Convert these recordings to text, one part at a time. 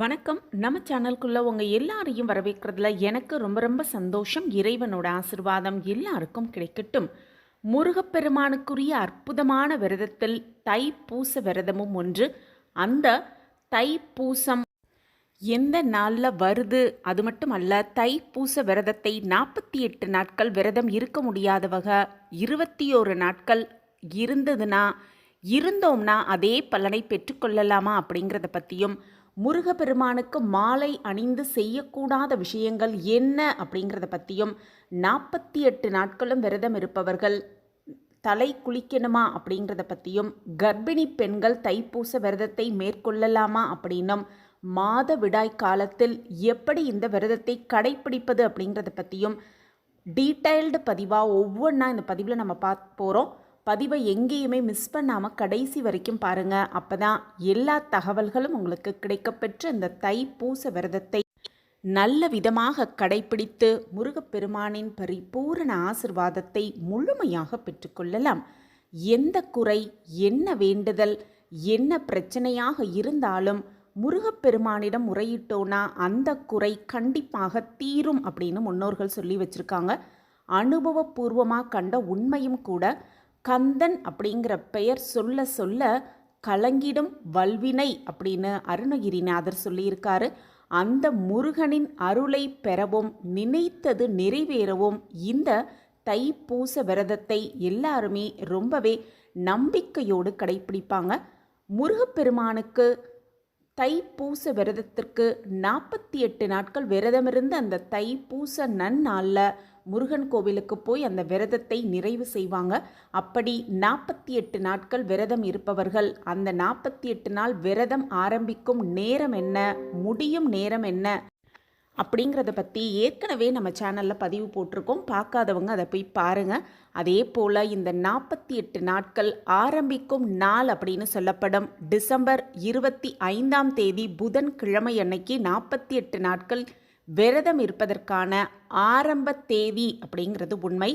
வணக்கம். நம்ம சேனல்குள்ளே உங்கள் எல்லாரையும் வரவேற்கிறதுல எனக்கு ரொம்ப ரொம்ப சந்தோஷம். இறைவனோட ஆசிர்வாதம் எல்லாருக்கும் கிடைக்கட்டும். முருகப்பெருமானுக்குரிய அற்புதமான விரதத்தில் தை பூச விரதமும் ஒன்று. அந்த தை பூசம் எந்த நாளில் வருது? அது மட்டும் அல்ல தை பூச விரதத்தை நாற்பத்தி எட்டு நாட்கள் விரதம் இருக்க முடியாத வகை இருபத்தி ஓரு நாட்கள் இருந்ததுன்னா இருந்தோம்னா அதே பலனை பெற்றுக்கொள்ளலாமா அப்படிங்கிறத பற்றியும் முருகப்பெருமானுக்கு மாலை அணிந்து செய்யக்கூடாத விஷயங்கள் என்ன அப்படிங்கிறத பற்றியும் நாற்பத்தி எட்டு நாட்களும் விரதம் இருப்பவர்கள் தலை குளிக்கணுமா அப்படிங்கிறத பற்றியும் கர்ப்பிணி பெண்கள் தைப்பூச விரதத்தை மேற்கொள்ளலாமா அப்படின்னும் மாத விடாய் காலத்தில் எப்படி இந்த விரதத்தை கடைப்பிடிப்பது அப்படிங்கிறத பற்றியும் டீட்டெயில்டு பதிவாக ஒவ்வொன்றா இந்த பதிவில் நம்ம பார்க்க போகிறோம் பதிவை எங்கேயுமே மிஸ் பண்ணாமல் கடைசி வரைக்கும் பாருங்கள் அப்போ தான் எல்லா தகவல்களும் உங்களுக்கு கிடைக்கப்பெற்ற இந்த தை பூச விரதத்தை நல்ல விதமாக கடைப்பிடித்து முருகப்பெருமானின் பரிபூரண ஆசிர்வாதத்தை முழுமையாக பெற்றுக்கொள்ளலாம் எந்த குறை என்ன வேண்டுதல் என்ன பிரச்சனையாக இருந்தாலும் முருகப்பெருமானிடம் முறையிட்டோன்னா அந்த குறை கண்டிப்பாக தீரும் அப்படின்னு முன்னோர்கள் சொல்லி வச்சுருக்காங்க. அனுபவபூர்வமாக கண்ட உண்மையும் கூட கந்தன் அப்படிங்கிற பெயர் சொல்ல சொல்ல கலங்கிடும் வல்வினை அப்படின்னு அருணகிரிநாதர் சொல்லியிருக்காரு. அந்த முருகனின் அருளை பெறவும் நினைத்தது நிறைவேறவும் இந்த தைப்பூச விரதத்தை எல்லாருமே ரொம்பவே நம்பிக்கையோடு கடைப்பிடிப்பாங்க. முருகப்பெருமானுக்கு தைப்பூச விரதத்திற்கு நாற்பத்தி எட்டு நாட்கள் விரதமிருந்து அந்த தைப்பூச நன்னாளில் முருகன் கோவிலுக்கு போய் அந்த விரதத்தை நிறைவு செய்வாங்க. அப்படி நாற்பத்தி எட்டு நாட்கள் விரதம் இருப்பவர்கள் அந்த நாற்பத்தி எட்டு நாள் விரதம் ஆரம்பிக்கும் நேரம் என்ன முடியும் நேரம் என்ன அப்படிங்கிறத பற்றி ஏற்கனவே நம்ம சேனலில் பதிவு போட்டிருக்கோம். பார்க்காதவங்க அதை போய் பாருங்கள் அதே போல் இந்த நாற்பத்தி எட்டு நாட்கள் ஆரம்பிக்கும் நாள் அப்படின்னு சொல்லப்படும். டிசம்பர் இருபத்தி ஐந்தாம் தேதி புதன் கிழமை அன்னைக்கு நாற்பத்தி எட்டு நாட்கள் விரதம் இருப்பதற்கான ஆரம்ப தேதி அப்படிங்கிறது உண்மை.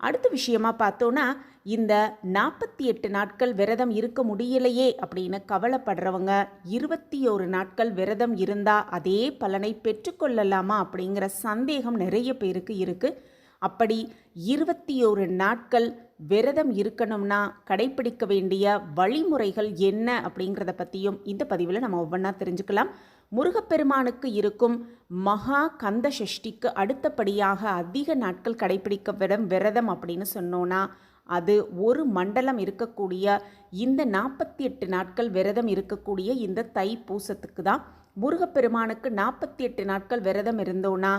அடுத்த விஷயமா பார்த்தோன்னா இந்த நாற்பத்தி எட்டு நாட்கள் விரதம் இருக்க முடியலையே அப்படின்னு கவலைப்படுறவங்க இருபத்தி ஒரு நாட்கள் விரதம் இருந்தால் அதே பலனை பெற்றுக்கொள்ளலாமா அப்படிங்கிற சந்தேகம் நிறைய பேருக்கு இருக்குது அப்படி இருபத்தி ஒரு நாட்கள் விரதம் இருக்கணும்னா கடைப்பிடிக்க வேண்டிய வழிமுறைகள் என்ன அப்படிங்கிறத பற்றியும் இந்த பதிவில் நம்ம ஒவ்வொன்றா தெரிஞ்சுக்கலாம். முருகப்பெருமானுக்கு இருக்கும் மகா கந்த சஷ்டிக்கு அடுத்தபடியாக அதிக நாட்கள் கடைப்பிடிக்க விடம் விரதம் அப்படின்னு சொன்னோன்னா அது ஒரு மண்டலம் இருக்கக்கூடிய இந்த நாற்பத்தி எட்டு நாட்கள் விரதம் இருக்கக்கூடிய இந்த தை பூசத்துக்கு தான் முருகப்பெருமானுக்கு நாற்பத்தி எட்டு நாட்கள் விரதம் இருந்தோன்னா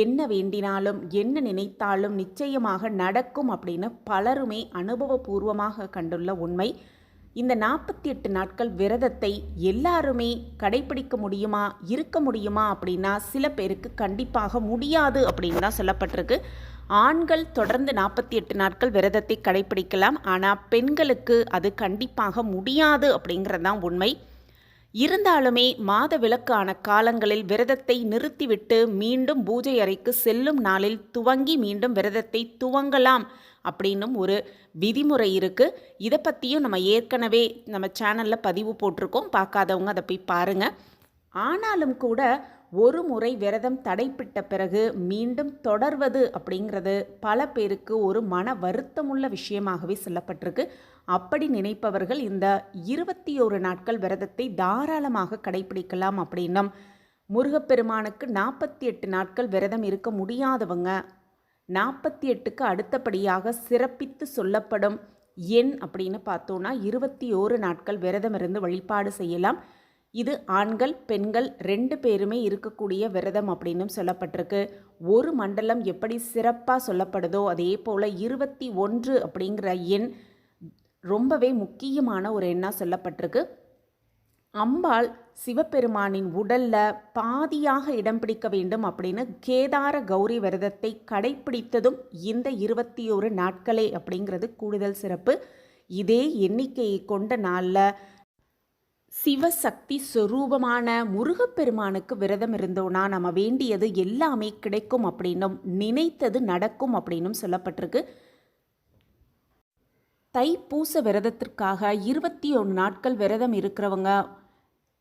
என்ன வேண்டினாலும் என்ன நினைத்தாலும் நிச்சயமாக நடக்கும் அப்படின்னு பலருமே அனுபவபூர்வமாக கண்டுள்ள உண்மை. இந்த நாற்பத்தி எட்டு நாட்கள் விரதத்தை எல்லாருமே கடைபிடிக்க முடியுமா இருக்க முடியுமா அப்படின்னா சில பேருக்கு கண்டிப்பாக முடியாது அப்படின்னு தான் சொல்லப்பட்டிருக்கு. ஆண்கள் தொடர்ந்து நாற்பத்தி எட்டு நாட்கள் விரதத்தை கடைபிடிக்கலாம். ஆனால் பெண்களுக்கு அது கண்டிப்பாக முடியாது அப்படிங்கிறது தான் உண்மை. இருந்தாலுமே மாத விளக்கான காலங்களில் விரதத்தை நிறுத்திவிட்டு மீண்டும் பூஜை அறைக்கு செல்லும் நாளில் துவங்கி மீண்டும் விரதத்தை துவங்கலாம் அப்படின்னும் ஒரு விதிமுறை இருக்குது இதை பற்றியும் நம்ம ஏற்கனவே நம்ம சேனலில் பதிவு போட்டிருக்கோம். பார்க்காதவங்க அதை போய் பாருங்கள் ஆனாலும் கூட ஒரு முறை விரதம் தடைப்பிட்ட பிறகு மீண்டும் தொடர்வது அப்படிங்கிறது பல பேருக்கு ஒரு மன வருத்தமுள்ள விஷயமாகவே சொல்லப்பட்டிருக்கு. அப்படி நினைப்பவர்கள் இந்த இருபத்தி ஒரு நாட்கள் விரதத்தை தாராளமாக கடைபிடிக்கலாம் அப்படின்னும் முருகப்பெருமானுக்கு நாற்பத்தி எட்டு நாட்கள் விரதம் இருக்க முடியாதவங்க நாற்பத்தி எட்டுக்கு அடுத்தபடியாக சிறப்பித்து சொல்லப்படும் எண் அப்படின்னு பார்த்தோன்னா இருபத்தி ஓரு நாட்கள் விரதம் இருந்து வழிபாடு செய்யலாம். இது ஆண்கள் பெண்கள் ரெண்டு பேருமே இருக்கக்கூடிய விரதம் அப்படின்னும் சொல்லப்பட்டிருக்கு. ஒரு மண்டலம் எப்படி சிறப்பாக சொல்லப்படுதோ அதே போல் இருபத்தி ஒன்று அப்படிங்கிற எண் ரொம்பவே முக்கியமான ஒரு எண்ணாக சொல்லப்பட்டிருக்கு. அம்பாள் சிவபெருமானின் உடல்ல பாதியாக இடம் பிடிக்க வேண்டும் அப்படின்னு கேதார கௌரி விரதத்தை கடைப்பிடித்ததும் இந்த இருபத்தி ஒரு நாட்களே அப்படிங்கிறது கூடுதல் சிறப்பு. இதே எண்ணிக்கையை கொண்ட நாளில் சிவசக்தி சொரூபமான முருகப்பெருமானுக்கு விரதம் இருந்தோன்னா நம்ம வேண்டியது எல்லாமே கிடைக்கும் அப்படின்னும் நினைத்தது நடக்கும் அப்படின்னும் சொல்லப்பட்டிருக்கு. தைப்பூச விரதத்திற்காக இருபத்தி ஒன்று நாட்கள் விரதம் இருக்கிறவங்க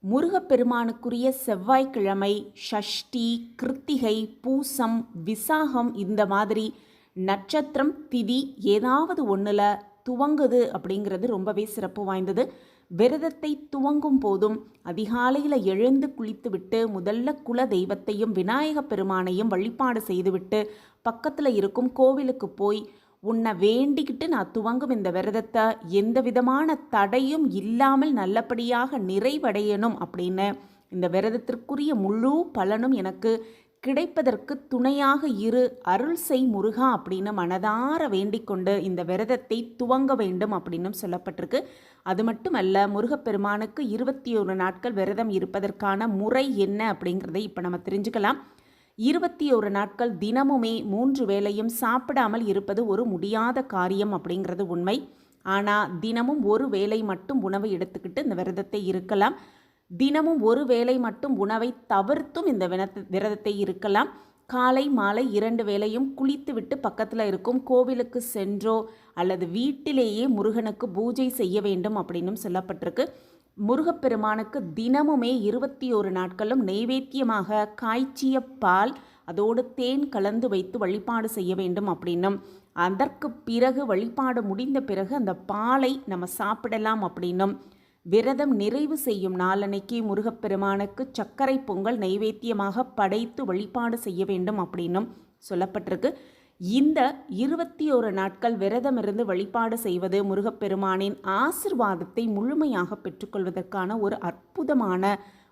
முருகப்பெருமானுக்குரிய செவ்வாய்க்கிழமை ஷஷ்டி கிருத்திகை பூசம் விசாகம் இந்த மாதிரி நட்சத்திரம் திதி ஏதாவது ஒன்றில் துவங்குது அப்படிங்கிறது ரொம்பவே சிறப்பு வாய்ந்தது. விரதத்தை துவங்கும் போதும் அதிகாலையில் எழுந்து குளித்துவிட்டு முதல்ல குல தெய்வத்தையும் விநாயகப் பெருமானையும் வழிபாடு செய்துவிட்டு பக்கத்தில் இருக்கும் கோவிலுக்கு போய் உன்னை வேண்டிக்கிட்டு நான் துவங்கும் இந்த விரதத்தை எந்த விதமான தடையும் இல்லாமல் நல்லபடியாக நிறைவடையணும் அப்படின்னு இந்த விரதத்திற்குரிய முழு பலனும் எனக்கு கிடைப்பதற்கு துணையாக இரு. அருள் செய் முருகா அப்படின்னு மனதார வேண்டிக்கொண்டு இந்த விரதத்தை துவங்க வேண்டும் அப்படின்னும் சொல்லப்பட்டிருக்கு. அது மட்டுமல்ல முருகப்பெருமானுக்கு இருபத்தி ஒரு நாட்கள் விரதம் இருப்பதற்கான முறை என்ன அப்படிங்கிறத இப்போ நம்ம தெரிஞ்சுக்கலாம். இருபத்தி ஒரு நாட்கள் தினமுமே மூன்று வேளையும் சாப்பிடாமல் இருப்பது ஒரு முடியாத காரியம் அப்படிங்கிறது உண்மை. ஆனால் தினமும் ஒரு வேளை மட்டும் உணவை எடுத்துக்கிட்டு இந்த விரதத்தை இருக்கலாம். தினமும் ஒரு வேளை மட்டும் உணவை தவிர்த்தும் இந்த வினத்த விரதத்தை இருக்கலாம். காலை மாலை இரண்டு வேளையும் குளித்துவிட்டு பக்கத்தில் இருக்கும் கோவிலுக்கு சென்றோ அல்லது வீட்டிலேயே முருகனுக்கு பூஜை செய்ய வேண்டும் அப்படின்னும் சொல்லப்பட்டிருக்கு. முருகப்பெருமானுக்கு தினமுமே இருபத்தி ஒரு நாட்களும் நெய்வேத்தியமாக காய்ச்சிய பால் அதோடு தேன் கலந்து வைத்து வழிபாடு செய்ய வேண்டும் அப்படின்னும். அதற்கு பிறகு வழிபாடு முடிந்த பிறகு அந்த பாலை நம்ம சாப்பிடலாம் அப்படின்னும். விரதம் நிறைவு செய்யும் நாளன்னைக்கு முருகப்பெருமானுக்கு சர்க்கரை பொங்கல் நைவேத்தியமாக படைத்து வழிபாடு செய்ய வேண்டும் அப்படின்னும் சொல்லப்பட்டிருக்கு. இந்த இருபத்தி ஒரு நாட்கள் விரதம் இருந்து வழிபாடு செய்வது முருகப்பெருமானின் ஆசிர்வாதத்தை முழுமையாக பெற்றுக்கொள்வதற்கான ஒரு அற்புதமான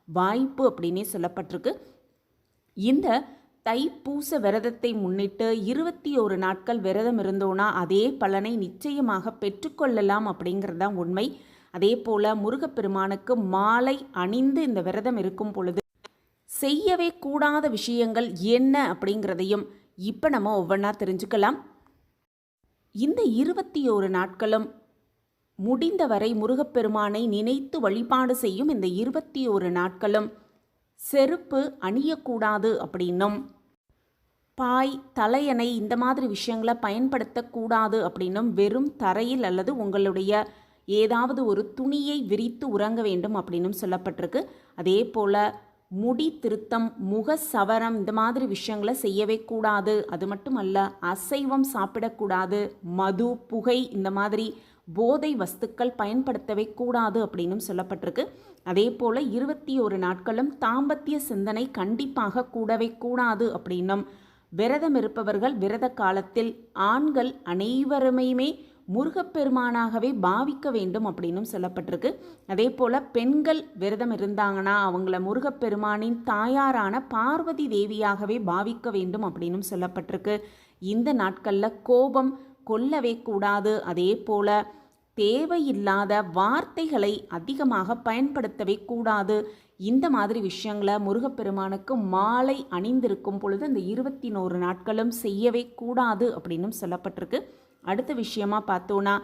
வாய்ப்பு அப்படின்னே சொல்லப்பட்டிருக்கு. இந்த தைப்பூச விரதத்தை முன்னிட்டு இருபத்தி ஒரு நாட்கள் விரதம் இருந்தோன்னா அதே பலனை நிச்சயமாக பெற்றுக்கொள்ளலாம் அப்படிங்கிறது தான் உண்மை. அதே போல் முருகப்பெருமானுக்கு மாலை அணிந்து இந்த விரதம் இருக்கும் பொழுது செய்யவே கூடாத விஷயங்கள் என்ன அப்படிங்கிறதையும் இப்போ நம்ம ஒவ்வொன்றா தெரிஞ்சுக்கலாம். இந்த இருபத்தி ஓரு நாட்களும் முடிந்தவரை முருகப்பெருமானை நினைத்து வழிபாடு செய்யும் இந்த இருபத்தி ஓரு நாட்களும் செருப்பு அணியக்கூடாது அப்படின்னும். பாய் தலையணை இந்த மாதிரி விஷயங்களை பயன்படுத்தக்கூடாது அப்படின்னும் வெறும் தரையில் அல்லது உங்களுடைய ஏதாவது ஒரு துணியை விரித்து உறங்க வேண்டும் அப்படின்னும் சொல்லப்பட்டிருக்கு. அதே போல் முடி திருத்தம் முக சவரம் இந்த மாதிரி விஷயங்களை செய்யவே கூடாது. அது மட்டும் அல்ல அசைவம் சாப்பிடக்கூடாது மது புகை இந்த மாதிரி போதை வஸ்துக்கள் பயன்படுத்தவே கூடாது அப்படின்னும் சொல்லப்பட்டிருக்கு. அதே போல் இருபத்தி ஒரு நாட்களும் தாம்பத்திய சிந்தனை கண்டிப்பாக கூடவே கூடாது அப்படின்னும் விரதம் இருப்பவர்கள் விரத காலத்தில் ஆண்கள் அனைவருமையுமே முருகப்பெருமானாகவே பாவிக்க வேண்டும் அப்படின்னும் சொல்லப்பட்டிருக்கு. அதே போல் பெண்கள் விரதம் இருந்தாங்கன்னா அவங்கள முருகப்பெருமானின் தாயாரான பார்வதி தேவியாகவே பாவிக்க வேண்டும் அப்படின்னும் சொல்லப்பட்டிருக்கு. இந்த நாட்களில் கோபம் கொல்லவே கூடாது. அதே போல் தேவையில்லாத வார்த்தைகளை அதிகமாக பயன்படுத்தவே கூடாது. இந்த மாதிரி விஷயங்களை முருகப்பெருமானுக்கு மாலை அணிந்திருக்கும் பொழுது இந்த இருபத்தி நோரு நாட்களும் செய்யவே கூடாது அப்படின்னும் சொல்லப்பட்டிருக்கு. அடுத்த விஷயமா பார்த்தோன்னா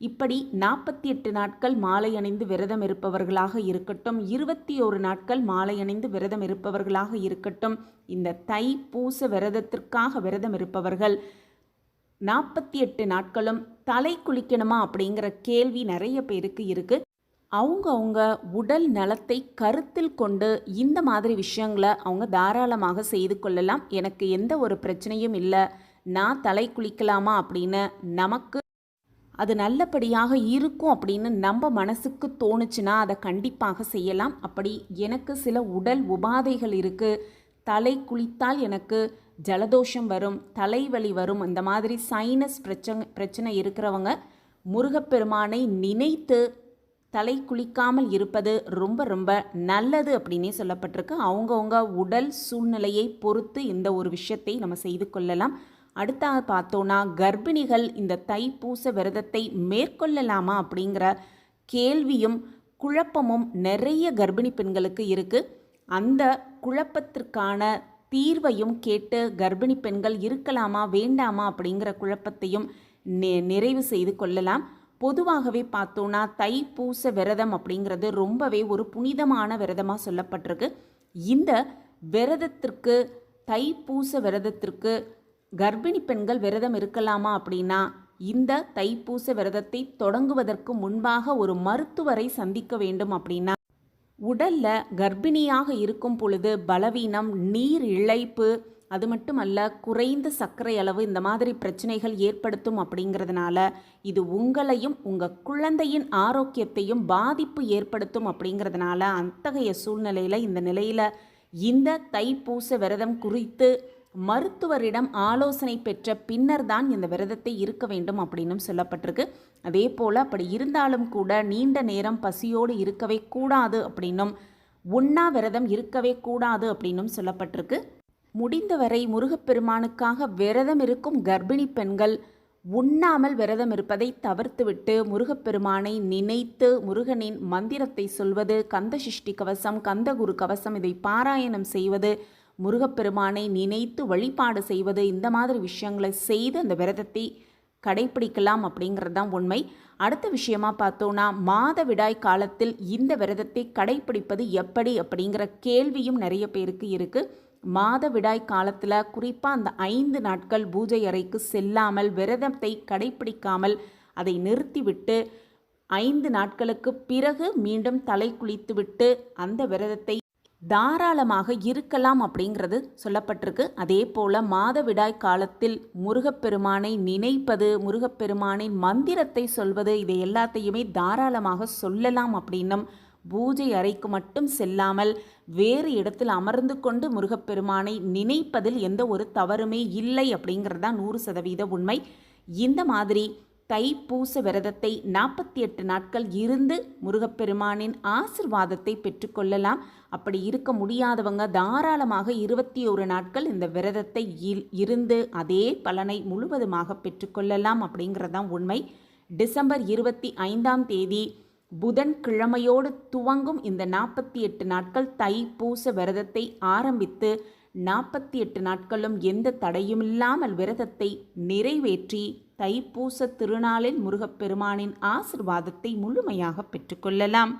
இப்படி நாற்பத்தி எட்டு நாட்கள் மாலை அணிந்து விரதம் இருப்பவர்களாக இருக்கட்டும் இருபத்தி ஒரு நாட்கள் மாலை அணிந்து விரதம் இருப்பவர்களாக இருக்கட்டும் இந்த தை பூச விரதத்திற்காக விரதம் இருப்பவர்கள் நாற்பத்தி எட்டு நாட்களும் தலை குளிக்கணுமா அப்படிங்கிற கேள்வி நிறைய பேருக்கு இருக்குது அவங்க அவங்க உடல் நலத்தை கருத்தில் கொண்டு இந்த மாதிரி விஷயங்களை அவங்க தாராளமாக செய்து கொள்ளலாம். எனக்கு எந்த ஒரு பிரச்சனையும் இல்லை. நான் தலை குளிக்கலாமா அப்படின்னு நமக்கு அது நல்லபடியாக இருக்கும் அப்படின்னு நம்ம மனசுக்கு தோணுச்சுன்னா அதை கண்டிப்பாக செய்யலாம். அப்படி எனக்கு சில உடல் உபாதைகள் இருக்குது தலை குளித்தால் எனக்கு ஜலதோஷம் வரும் தலைவலி வரும். இந்த மாதிரி சைனஸ் பிரச்சனை பிரச்சனை இருக்கிறவங்க முருகப்பெருமானை நினைத்து தலை குளிக்காமல் இருப்பது ரொம்ப ரொம்ப நல்லது அப்படின்னே சொல்லப்பட்டிருக்கு. அவங்கவுங்க உடல் சூழ்நிலையை பொறுத்து இந்த ஒரு விஷயத்தை நம்ம செய்து கொள்ளலாம். அடுத்தாக பார்த்தோன்னா கர்ப்பிணிகள் இந்த தைப்பூச விரதத்தை மேற்கொள்ளலாமா அப்படிங்கிற கேள்வியும் குழப்பமும் நிறைய கர்ப்பிணி பெண்களுக்கு இருக்குது அந்த குழப்பத்திற்கான தீர்வையும் கேட்டு கர்ப்பிணி பெண்கள் இருக்கலாமா வேண்டாமா அப்படிங்கிற குழப்பத்தையும் நிறைவு செய்து கொள்ளலாம். பொதுவாகவே பார்த்தோன்னா தைப்பூச விரதம் அப்படிங்கிறது ரொம்பவே ஒரு புனிதமான விரதமாக சொல்லப்பட்டிருக்கு. இந்த விரதத்திற்கு தைப்பூச விரதத்திற்கு கர்ப்பிணி பெண்கள் விரதம் இருக்கலாமா அப்படின்னா இந்த தைப்பூச விரதத்தை தொடங்குவதற்கு முன்பாக ஒரு மருத்துவரை சந்திக்க வேண்டும் அப்படின்னா உடல்ல கர்ப்பிணியாக இருக்கும் பொழுது பலவீனம் நீர் இழைப்பு அது மட்டுமல்ல குறைந்த சர்க்கரை அளவு இந்த மாதிரி பிரச்சனைகள் ஏற்படுத்தும் அப்படிங்கிறதுனால இது உங்களையும் உங்கள் குழந்தையின் ஆரோக்கியத்தையும் பாதிப்பு ஏற்படுத்தும் அப்படிங்கிறதுனால அத்தகைய சூழ்நிலையில் இந்த நிலையில் இந்த தைப்பூச விரதம் குறித்து மருத்துவரிடம் ஆலோசனை பெற்ற பின்னர் தான் இந்த விரதத்தை இருக்க வேண்டும் அப்படின்னும் சொல்லப்பட்டிருக்கு. அதே போல் அப்படி இருந்தாலும் கூட நீண்ட நேரம் பசியோடு இருக்கவே கூடாது அப்படின்னும் உண்ணா விரதம் இருக்கவே கூடாது அப்படின்னும் சொல்லப்பட்டிருக்கு. முடிந்தவரை முருகப்பெருமானுக்காக விரதம் இருக்கும் கர்ப்பிணி பெண்கள் உண்ணாமல் விரதம் இருப்பதை தவிர்த்துவிட்டு முருகப்பெருமானை நினைத்து முருகனின் மந்திரத்தை சொல்வது கந்த சிஷ்டி கவசம் கந்தகுரு கவசம் இதை பாராயணம் செய்வது முருகப்பெருமானை நினைத்து வழிபாடு செய்வது இந்த மாதிரி விஷயங்களை செய்து அந்த விரதத்தை கடைப்பிடிக்கலாம் அப்படிங்கிறது தான் உண்மை. அடுத்த விஷயமா பார்த்தோன்னா மாதவிடாய் காலத்தில் இந்த விரதத்தை கடைப்பிடிப்பது எப்படி அப்படிங்கிற கேள்வியும் நிறைய பேருக்கு இருக்குது மாதவிடாய் காலத்தில் குறிப்பாக அந்த ஐந்து நாட்கள் பூஜை அறைக்கு செல்லாமல் விரதத்தை கடைப்பிடிக்காமல் அதை நிறுத்திவிட்டு ஐந்து நாட்களுக்கு பிறகு மீண்டும் தலை குளித்துவிட்டு அந்த விரதத்தை தாராளமாக இருக்கலாம் அப்படிங்கிறது சொல்லப்பட்டிருக்கு. அதே போல் மாதவிடாய் காலத்தில் முருகப்பெருமானை நினைப்பது முருகப்பெருமானின் மந்திரத்தை சொல்வது இதை எல்லாத்தையுமே தாராளமாக சொல்லலாம் அப்படின்னும் பூஜை அறைக்கு மட்டும் செல்லாமல் வேறு இடத்தில் அமர்ந்து கொண்டு முருகப்பெருமானை நினைப்பதில் எந்த ஒரு தவறுமே இல்லை அப்படிங்கிறது தான் நூறு சதவீத உண்மை. இந்த மாதிரி தைப்பூச விரதத்தை நாற்பத்தி எட்டு நாட்கள் இருந்து முருகப்பெருமானின் ஆசிர்வாதத்தை பெற்றுக்கொள்ளலாம். அப்படி இருக்க முடியாதவங்க தாராளமாக இருபத்தி ஒரு நாட்கள் இந்த விரதத்தை இருந்து அதே பலனை முழுவதுமாக பெற்றுக்கொள்ளலாம் அப்படிங்கிறதான் உண்மை. டிசம்பர் இருபத்தி ஐந்தாம் தேதி புதன் கிழமையோடு துவங்கும் இந்த நாற்பத்தி எட்டு நாட்கள் தைப்பூச விரதத்தை ஆரம்பித்து நாற்பத்தி எட்டு நாட்களும் எந்த தடையுமில்லாமல் விரதத்தை நிறைவேற்றி தைப்பூச திருநாளில் முருகப்பெருமானின் ஆசிர்வாதத்தை முழுமையாக பெற்றுக்கொள்ளலாம்.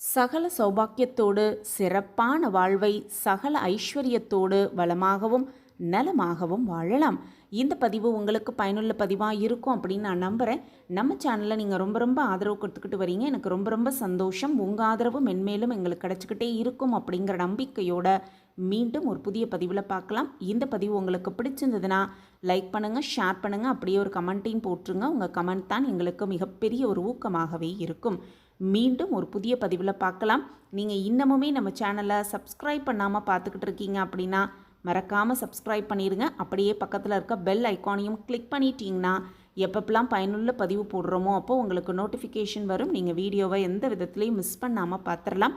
சகல சௌபாக்கியத்தோடு சிறப்பான வாழ்வை சகல ஐஸ்வர்யத்தோடு வளமாகவும் நலமாகவும் வாழலாம். இந்த பதிவு உங்களுக்கு பயனுள்ள பதிவாக இருக்கும் அப்படின்னு நான் நம்புகிறேன் நம்ம சேனலில் நீங்கள் ரொம்ப ரொம்ப ஆதரவு கொடுத்துக்கிட்டு வரீங்க. எனக்கு ரொம்ப ரொம்ப சந்தோஷம். உங்கள் ஆதரவு மென்மேலும் எங்களுக்கு கிடச்சிக்கிட்டே இருக்கும் அப்படிங்கிற நம்பிக்கையோட மீண்டும் ஒரு புதிய பதிவில் பார்க்கலாம். இந்த பதிவு உங்களுக்கு பிடிச்சிருந்ததுன்னா லைக் பண்ணுங்கள் ஷேர் பண்ணுங்கள் அப்படியே ஒரு கமெண்ட்டையும் போட்டுருங்க உங்கள் கமெண்ட் தான் எங்களுக்கு மிகப்பெரிய ஒரு ஊக்கமாகவே இருக்கும். மீண்டும் ஒரு புதிய பதிவில் பார்க்கலாம். நீங்கள் இன்னமுமே நம்ம சேனலை சப்ஸ்கிரைப் பண்ணாமல் பார்த்துக்கிட்டு இருக்கீங்க அப்படின்னா மறக்காமல் சப்ஸ்கிரைப் பண்ணிடுங்க அப்படியே பக்கத்தில் இருக்க பெல் ஐக்கானையும் கிளிக் பண்ணிட்டீங்கன்னா எப்பப்பெல்லாம் பயனுள்ள பதிவு போடுறோமோ அப்போது உங்களுக்கு நோட்டிஃபிகேஷன் வரும். நீங்கள் வீடியோவை எந்த விதத்துலையும் மிஸ் பண்ணாமல் பார்த்துடலாம்